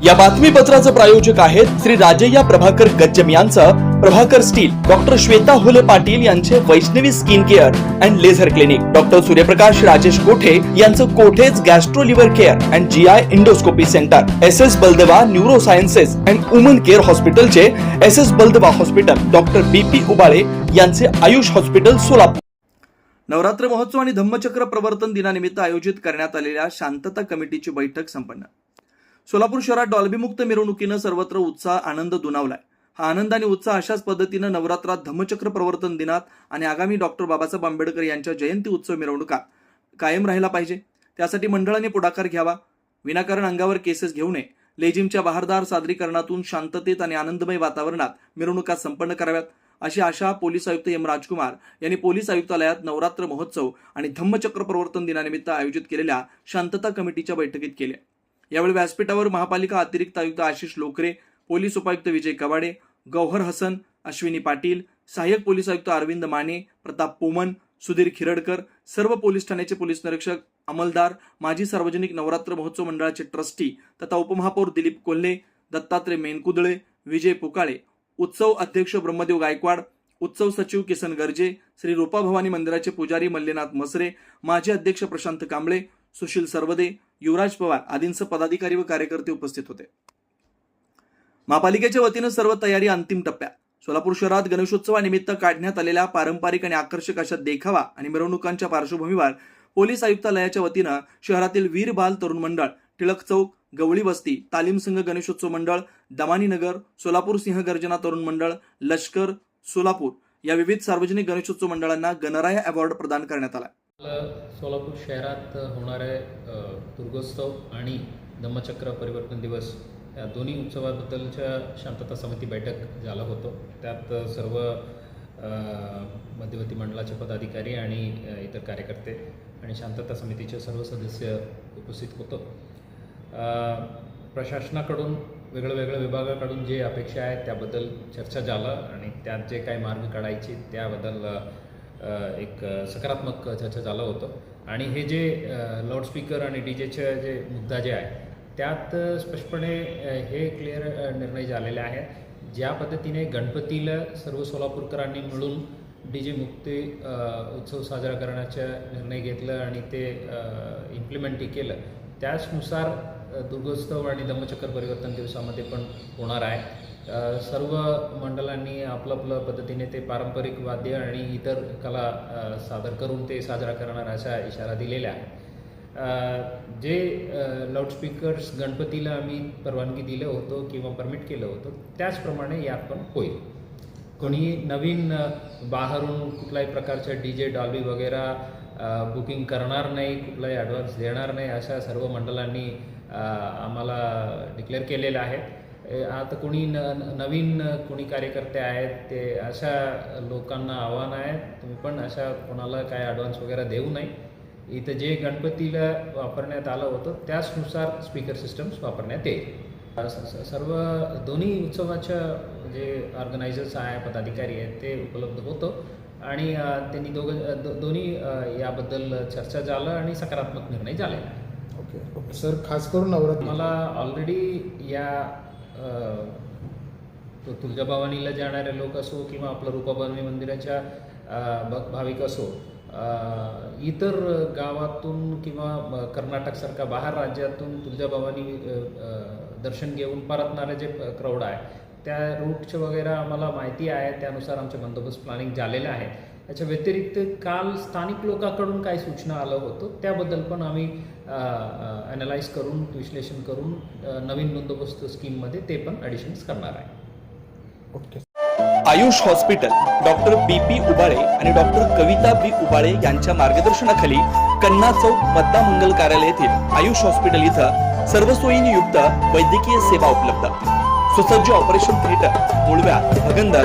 या बातमीपत्राचं प्रायोजक आहेत श्री राजय्या प्रभाकर गज्जम यांचं प्रभाकर स्टील डॉक्टर श्वेता हुले पाटील यांचे Vaishnavi skin care and laser clinic. Doctor Suryaprakash Rajesh Kothe यांचं Kothe's gastro liver care and G I endoscopy centre. S S Baldeva neuro sciences and woman care हॉस्पिटलचे S S Baldeva hospital. Doctor B P Ubale यांचे Ayush hospital Solapur. Navratra महोत्सव आणि धम्मचक्र प्रवर्तन दिनानिमित्त आयोजित करण्यात आलेल्या शांतता कमिटीची बैठक संपन्न. सोलापूर शहरात डॉल्बीमुक्त मिरवणुकीनं सर्वत्र उत्साह आनंद दुनावलाय हा आनंद आणि उत्साह अशाच पद्धतीनं नवरात्रात धम्मचक्र प्रवर्तन दिनात आणि आगामी डॉक्टर बाबासाहेब आंबेडकर यांच्या जयंती उत्सव मिरवणुका कायम राहिला पाहिजे. त्यासाठी मंडळाने पुढाकार घ्यावा. विनाकारण अंगावर केसेस घेऊ नये. लेझिमच्या बहारदार सादरीकरणातून शांततेत आणि आनंदमय वातावरणात मिरवणुका संपन्न कराव्यात. अशी आशा पोलीस आयुक्त एम राजकुमार यांनी पोलीस आयुक्तालयात नवरात्र महोत्सव आणि धम्मचक्र प्रवर्तन दिनानिमित्त आयोजित केलेल्या शांतता कमिटीच्या बैठकीत केल्या यावेळी व्यासपीठावर महापालिका अतिरिक्त आयुक्त आशिष लोकरे पोलीस उपायुक्त विजय कवाडे गौहर हसन अश्विनी पाटील सहाय्यक पोलीस आयुक्त अरविंद माने प्रताप पोमन सुधीर खिरडकर सर्व पोलीस ठाण्याचे पोलीस निरीक्षक अंमलदार माजी सार्वजनिक नवरात्र महोत्सव मंडळाचे ट्रस्टी तथा उपमहापौर दिलीप कोल्हे दत्तात्रय मेनकुदळे विजय पुकाळे उत्सव अध्यक्ष ब्रह्मदेव गायकवाड उत्सव सचिव किसन गर्जे श्री रूपा भवानी मंदिराचे पुजारी मल्लेनाथ मसरे माजी अध्यक्ष प्रशांत कांबळे सुशील सरवदे युवराज पवार आदींसह पदाधिकारी व कार्यकर्ते उपस्थित होते. महापालिकेच्या वतीनं सर्व तयारी अंतिम टप्प्यात. सोलापूर शहरात गणेशोत्सवानिमित्त काढण्यात आलेल्या पारंपरिक आणि आकर्षक अशा देखावा आणि मिरवणुकांच्या पार्श्वभूमीवर पोलीस आयुक्तालयाच्या वतीनं शहरातील वीर बाल तरुण मंडळ टिळक चौक गवळी वस्ती तालीम संघ गणेशोत्सव मंडळ दमानी नगर सोलापूर सिंह गर्जना तरुण मंडळ लष्कर सोलापूर या विविध सार्वजनिक गणेशोत्सव मंडळांना गणराया अवॉर्ड प्रदान करण्यात आला. सोलापूर शहरात होणारे दुर्गोत्सव आणि धम्मचक्र परिवर्तन दिवस या दोन्ही उत्सवाबद्दलच्या शांतता समिती बैठक झाला होतो. त्यात सर्व मध्यवर्ती मंडळाचे पदाधिकारी आणि इतर कार्यकर्ते आणि शांतता समितीचे सर्व सदस्य उपस्थित होतो. प्रशासनाकडून वेगळं वेगळ्या विभागाकडून जे अपेक्षा आहेत त्याबद्दल चर्चा झालं आणि त्यात जे काही मार्ग काढायचे त्याबद्दल एक सकारात्मक चर्चा झालं होतं. आणि हे जे लाऊडस्पीकर आणि डी जेचे जे मुद्दा जे आहे त्यात स्पष्टपणे हे क्लिअर निर्णय झालेले आहे ज्या पद्धतीने गणपतीला सर्व सोलापूरकरांनी मिळून डी जे मुक्ती उत्सव साजरा करण्याचा निर्णय घेतला आणि ते इम्प्लिमेंटही केलं त्याचनुसार दुर्गोत्सव आणि दमचक्र परिवर्तन दिवसामध्ये पण होणार आहे. सर्व मंडळांनी आपलं आपलं पद्धतीने ते पारंपरिक वाद्य आणि इतर कला सादर करून ते साजरा करणार असा इशारा दिलेला आहे जे लाऊडस्पीकर्स गणपतीला आम्ही परवानगी दिलं होतो किंवा परमिट केलं होतं त्याचप्रमाणे यात पण होईल. कोणी नवीन बाहेरून कुठल्याही प्रकारच्या डी जे डॉल्बी वगैरे बुकिंग करणार नाही कुठलाही ॲडव्हान्स देणार नाही अशा सर्व मंडळांनी आम्हाला डिक्लेअर केलेलं आहे. आता कोणी न नवीन कोणी कार्यकर्ते आहेत ते अशा लोकांना आव्हान आहे तुम्ही पण अशा कोणाला काय ॲडव्हान्स वगैरे देऊ नये. इथं जे गणपतीला वापरण्यात आलं होतं त्याचनुसार स्पीकर सिस्टम्स वापरण्यात येईल. सर्व दोन्ही उत्सवाच्या जे ऑर्गनायझर्स आहे पदाधिकारी आहेत ते उपलब्ध होतं. आणि त्यांनी दोघं दो- दोन्ही याबद्दल चर्चा झालं आणि सकारात्मक निर्णय आहे ओके ओके. सर खास करून नवरात्र मला ऑलरेडी या तो तुळजाभवानीला जाणारे लोक असो किंवा आपलं रूपाभवानी मंदिराच्या भ- भाविक असो इतर गावातून किंवा कर्नाटकसारख्या बाहेर राज्यातून तुळजाभवानी दर्शन घेऊन परतणारे जे क्रौड आहे त्या रूटचे वगैरे आम्हाला माहिती आहे त्यानुसार आमचे बंदोबस्त प्लॅनिंग झालेलं आहे. याच्या व्यतिरिक्त काल स्थानिक लोकांकडून काय सूचना आलं होतं. त्याबद्दल पण आम्ही ॲनालाइज करून विश्लेषण करून नवीन बंदोबस्त स्कीममध्ये ते पण ॲडिशन्स करणार आहे. Okay Ayush hospital doctor B P Ubale आणि डॉक्टर कविता बी उबाळे यांच्या मार्गदर्शनाखाली कन्ना चौक मतदा मंगल कार्यालय येथील आयुष हॉस्पिटल इथं सर्व सोयींनी युक्त वैद्यकीय सेवा उपलब्ध. सुसज्ज ऑपरेशन थिएटर मुळव्या भगंदर